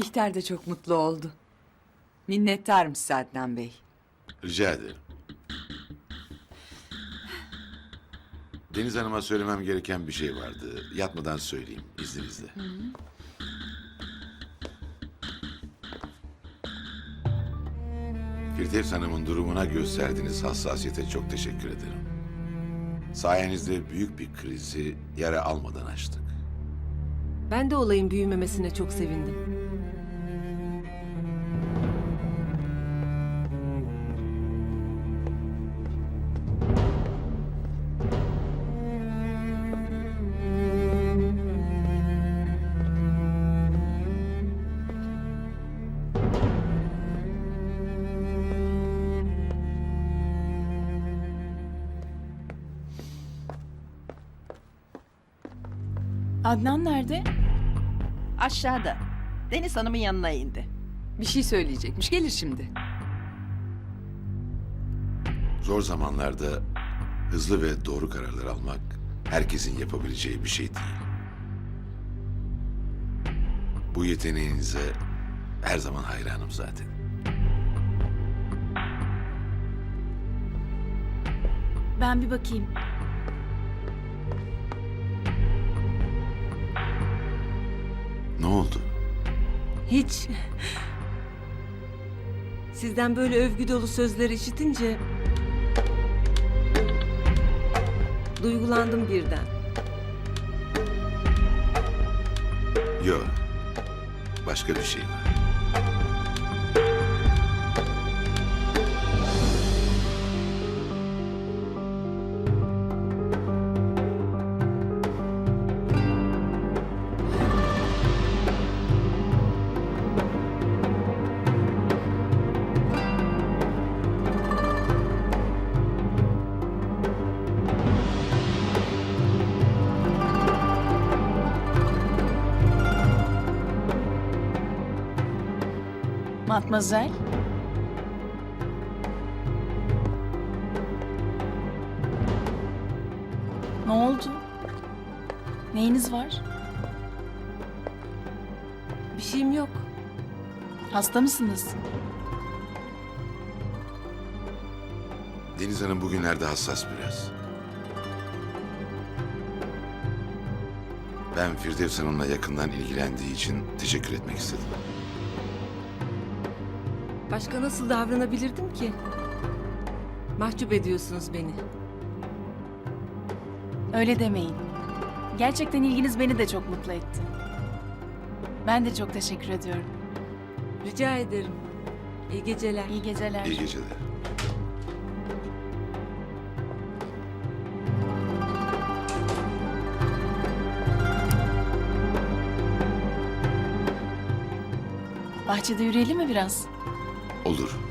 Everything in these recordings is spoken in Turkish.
Bihter de çok mutlu oldu. Minnettarmış Adnan Bey. Rica ederim. Deniz Hanım'a söylemem gereken bir şey vardı. Yatmadan söyleyeyim izninizle. Firdevs Hanım'ın durumuna gösterdiğiniz hassasiyete çok teşekkür ederim. Sayenizde büyük bir krizi yara almadan açtık. Ben de olayın büyümemesine çok sevindim. Adnan nerede? Aşağıda. Deniz Hanım'ın yanına indi. Bir şey söyleyecekmiş. Gelir şimdi. Zor zamanlarda hızlı ve doğru kararlar almak herkesin yapabileceği bir şey değil. Bu yeteneğinize her zaman hayranım zaten. Ben bir bakayım. Ne oldu? Hiç. Sizden böyle övgü dolu sözler işitince... Duygulandım birden. Yok. Başka bir şey var. Matmazel. Ne oldu? Neyiniz var? Bir şeyim yok. Hasta mısınız? Deniz Hanım bugünlerde hassas biraz. Ben Firdevs Hanım'la yakından ilgilendiği için teşekkür etmek istedim. Başka nasıl davranabilirdim ki? Mahcup ediyorsunuz beni. Öyle demeyin. Gerçekten ilginiz beni de çok mutlu etti. Ben de çok teşekkür ediyorum. Rica ederim. İyi geceler. İyi geceler. İyi geceler. Bahçede yürüyelim mi biraz? Olur.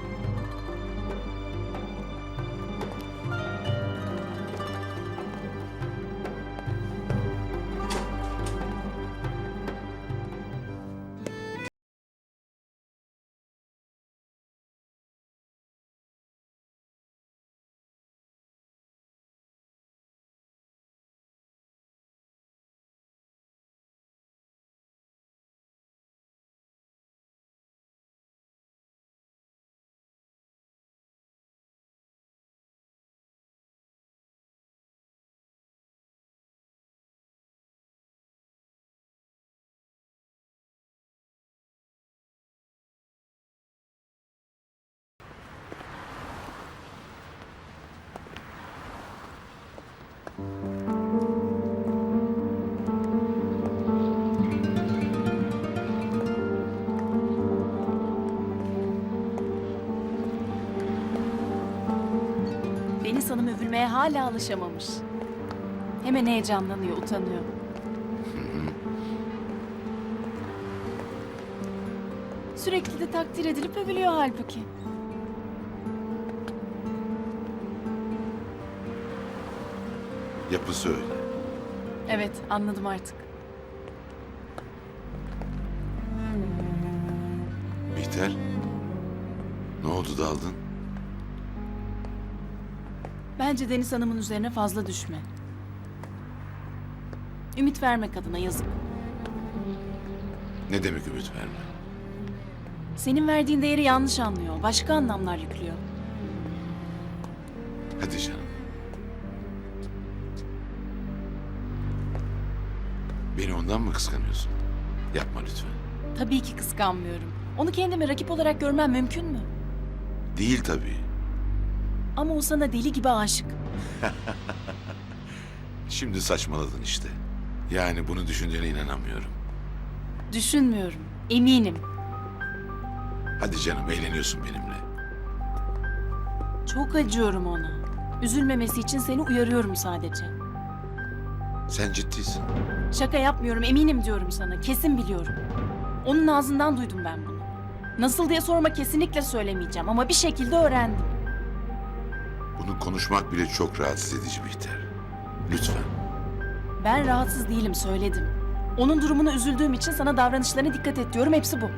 Hanım övülmeye hala alışamamış. Hemen heyecanlanıyor, utanıyor. Sürekli de takdir edilip övülüyor halbuki. Yapısı öyle. Evet, anladım artık. Bihter. Ne oldu daldın? Bence Deniz Hanım'ın üzerine fazla düşme. Ümit verme kadına yazık. Ne demek ümit verme? Senin verdiğin değeri yanlış anlıyor. Başka anlamlar yüklüyor. Hadi canım. Beni ondan mı kıskanıyorsun? Yapma lütfen. Tabii ki kıskanmıyorum. Onu kendime rakip olarak görmem mümkün mü? Değil tabii. Ama o sana deli gibi aşık. Şimdi saçmaladın işte. Yani bunu düşündüğüne inanamıyorum. Düşünmüyorum. Eminim. Hadi canım eğleniyorsun benimle. Çok acıyorum ona. Üzülmemesi için seni uyarıyorum sadece. Sen ciddisin. Şaka yapmıyorum eminim diyorum sana. Kesin biliyorum. Onun ağzından duydum ben bunu. Nasıl diye sorma kesinlikle söylemeyeceğim ama bir şekilde öğrendim. Bunu konuşmak bile çok rahatsız edici Bihter. Lütfen. Ben rahatsız değilim söyledim. Onun durumuna üzüldüğüm için sana davranışlarına dikkat et diyorum hepsi bu.